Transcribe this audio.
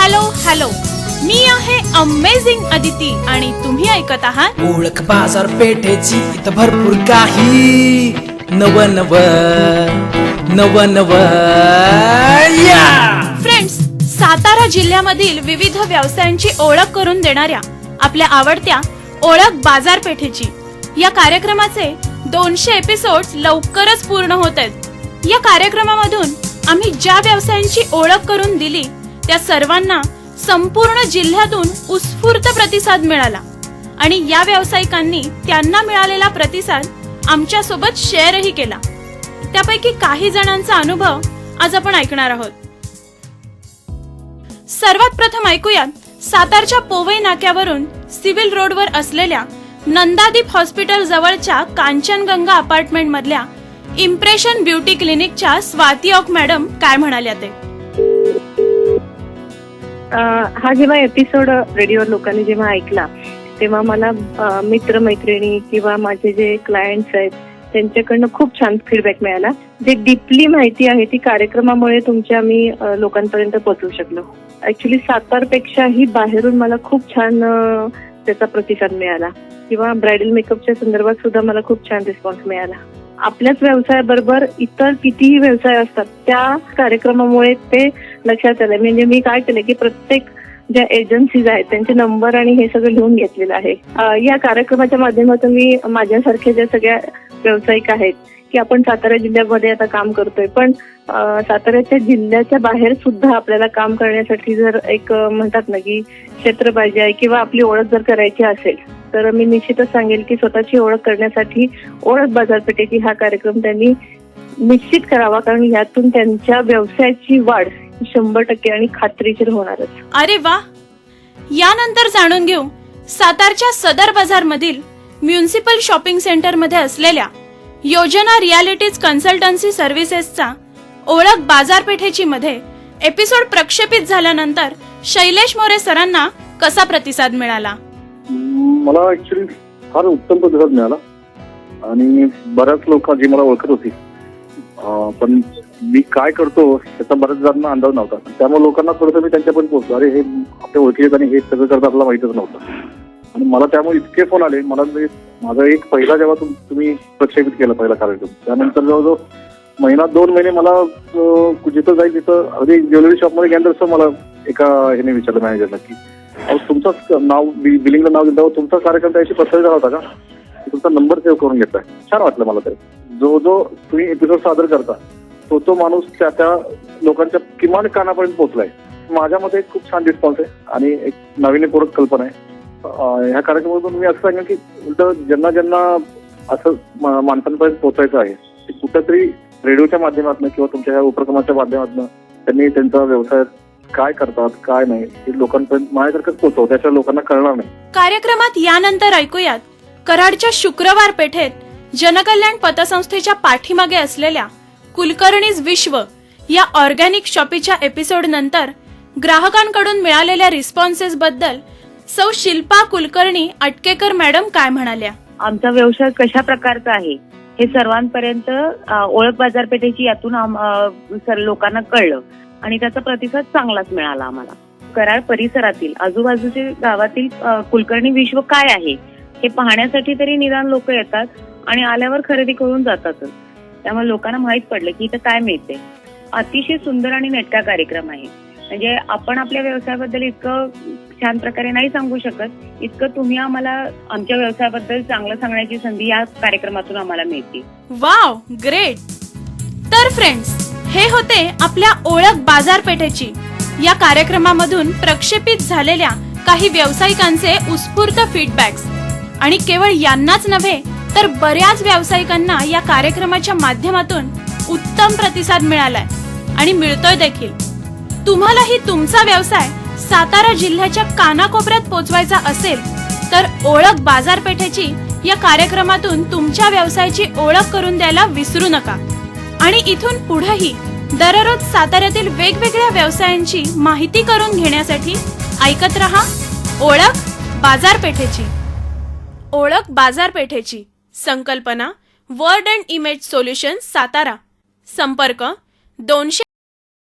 Hello hello. मी आहे amazing Aditi आणि तुम्ही ऐकत आहात ओळख बाजारपेठेची इथं भरपूर काही. नव नव नव नव या. फ्रेंड्स सातारा जिल्ह्यामधील विविध व्यवसायांची ओळख करून देणाऱ्या आपल्या आवडत्या ओळख बाजारपेठेची या कार्यक्रमाचे दोनशे एपिसोड लवकरच पूर्ण होत आहेत. या कार्यक्रमामधून आम्ही ज्या व्यवसायांची ओळख करून दिली त्या सर्वांना संपूर्ण जिल्ह्यातून उत्स्फूर्त प्रतिसाद मिळाला. आणि या व्यावसायिकांनी त्यांना मिळालेला प्रतिसाद आमच्यासोबत शेअरही केला. त्यापैकी काही जणांचा अनुभव आज आपण ऐकणार आहोत. सर्वात प्रथम ऐकूयात सातारच्या पोवई नाक्यावरून सिव्हिल रोडवर असलेल्या नंदादीप हॉस्पिटल जवळच्या कांचनगंगा अपार्टमेंट मधल्या इम्प्रेशन ब्युटी क्लिनिकच्या स्वाती ऑक मॅडम काय म्हणाल्या ते? हा जेव्हा एपिसोड रेडिओ लोकांनी जेव्हा ऐकला तेव्हा मला मित्रमैत्रिणी किंवा माझे जे क्लायंट्स आहेत त्यांच्याकडनं खूप छान फीडबॅक मिळाला. जे डीपली माहिती आहे ती कार्यक्रमामुळे तुमच्या मी लोकांपर्यंत पोहोचवू शकलो. ऍक्च्युली सातारपेक्षाही बाहेरून मला खूप छान त्याचा प्रतिसाद मिळाला. किंवा ब्रायडल मेकअपच्या संदर्भात सुद्धा मला खूप छान रिस्पॉन्स मिळाला. आपल्याच व्यवसायाबरोबर इतर कितीही व्यवसाय असतात त्या कार्यक्रमामुळे ते लक्षात आलं म्हणजे मी काय केलं की प्रत्येक ज्या एजन्सीज आहेत त्यांचे नंबर आणि हे सगळं लिहून घेतलेलं आहे. या कार्यक्रमाच्या माध्यमातून मी माझ्यासारख्या ज्या सगळ्या व्यावसायिक आहेत की आपण सातारा जिल्ह्यामध्ये आता काम करतोय पण साताऱ्याच्या जिल्ह्याच्या बाहेर सुद्धा आपल्याला काम करण्यासाठी जर एक म्हणतात ना की क्षेत्र पाहिजे आहे किंवा आपली ओळख जर करायची असेल तर मी निश्चितच सांगेल की स्वतःची ओळख करण्यासाठी ओळख बाजारपेठेची हा कार्यक्रम त्यांनी निश्चित करावा कारण यातून त्यांच्या व्यवसायाची वाढ शंभर टक्के आणि खात्रीशीर होणारच. अरे वा. यानंतर जाणून घेऊ सातारच्या सदर बाजार मधील म्युन्सिपल शॉपिंग सेंटरमध्ये असलेल्या योजना रियालिटीज कन्सल्टन्सी सर्व्हिसेसचा ओळख बाजारपेठेची मध्ये एपिसोड प्रक्षेपित झाल्यानंतर शैलेश मोरे सरांना कसा प्रतिसाद मिळाला? मला ऍक्च्युली फार उत्तम प्रतिसाद मिळाला. आणि बऱ्याच लोक जी मला ओळखत होती अं, पण मी काय करतो त्याचा बऱ्याच जणांना अंदाज नव्हता. त्यामुळे लोकांना थोडंसं मी त्यांच्यापर्यंत पोहोचलो अरे हे आपल्या ओळखीचे आणि हे सगळं करता आपल्याला माहितच नव्हतं. आणि मला त्यामुळे इतके फोन आले मला म्हणजे माझा एक पहिला जेव्हा तुम्ही प्रक्षेपित केला पहिला कार्यक्रम त्यानंतर जवळजवळ महिना दोन महिने मला जिथं जाईल तिथं अगदी ज्वेलरी शॉपमध्ये गेल्यानंतर मला एका ह्याने विचारलं मॅनेजरला की अहो तुमचं नाव बिलिंगला नाव दिलं तुमचा कार्यक्रम त्याची पसरत झाला होता का? तुमचा नंबर सेव्ह करून घेतलाय. छान वाटलं मला ते जो जो तुम्ही एपिसोड सादर करता तो तो माणूस त्या त्या लोकांच्या किमान कानापर्यंत पोहोचलाय. माझ्या मते खूप छान रिस्पॉन्स आहे आणि एक नाविन्यपूर्वक कल्पना आहे. ह्या कार्यक्रमातून मी असं सांगेन की उलट ज्यांना ज्यांना असं माणसांपर्यंत पोहोचायचं आहे कुठंतरी रेडिओच्या माध्यमातून किंवा तुमच्या ह्या उपक्रमाच्या माध्यमातून त्यांनी त्यांचा व्यवसाय काय करतात काय नाही हे लोकांपर्यंत माझ्यासारखंच पोहोचव त्याच्या लोकांना कळणार नाही. कार्यक्रमात यानंतर ऐकूयात कराडच्या शुक्रवार पेठेत जनकल्याण पतसंस्थेच्या पाठीमागे असलेल्या कुलकर्णीज विश्व या ऑर्गॅनिक शॉपीच्या एपिसोड नंतर ग्राहकांकडून मिळालेल्या रिस्पॉन्सेस बद्दल सौ शिल्पा कुलकर्णी अटकेकर मॅडम काय म्हणाल्या? आमचा व्यवसाय कशा प्रकारचा आहे हे सर्वांपर्यंत ओळख बाजारपेठेची यातून लोकांना कळलं आणि त्याचा प्रतिसाद चांगलाच मिळाला आम्हाला. कराड परिसरातील आजूबाजूचे गावातील कुलकर्णी विश्व काय आहे हे पाहण्यासाठी तरी निदान लोक येतात आणि आल्यावर खरेदी करून जातातच. त्यामुळे लोकांना माहीत पडलं की इथं काय मिळते अतिशय सुंदर आणि नेटका कार्यक्रम आहे. म्हणजे आपण आपल्या व्यवसायाबद्दल इतकं छान प्रकारे नाही सांगू शकत इतकं तुम्ही आम्हाला आमच्या व्यवसायाबद्दल चांगलं सांगण्याची संधी या कार्यक्रमातून आम्हाला मिळते. वाव ग्रेट तर फ्रेंड्स हे होते आपल्या ओळख बाजारपेठेची. या कार्यक्रमामधून प्रक्षेपित झालेल्या काही व्यावसायिकांचे उत्स्फूर्त फीडबॅक्स आणि केवळ यांनाच नव्हे तर बऱ्याच व्यावसायिकांना या कार्यक्रमाच्या माध्यमातून उत्तम प्रतिसाद मिळालाय. आणि मिळतोय देखील. तुम्हालाही तुमचा व्यवसाय सातारा जिल्ह्याच्या कानाकोपऱ्यात पोचवायचा असेल तर ओळख बाजारपेठेची या कार्यक्रमातून तुमच्या व्यवसायाची ओळख करून द्यायला विसरू नका. आणि इथून पुढेही दररोज साताऱ्यातील वेगवेगळ्या व्यवसायांची माहिती करून घेण्यासाठी ऐकत रहा ओळख बाजारपेठेची. ओळख बाजारपेठेची. संकल्पना word and image solution Satara. संपर्क दोनशे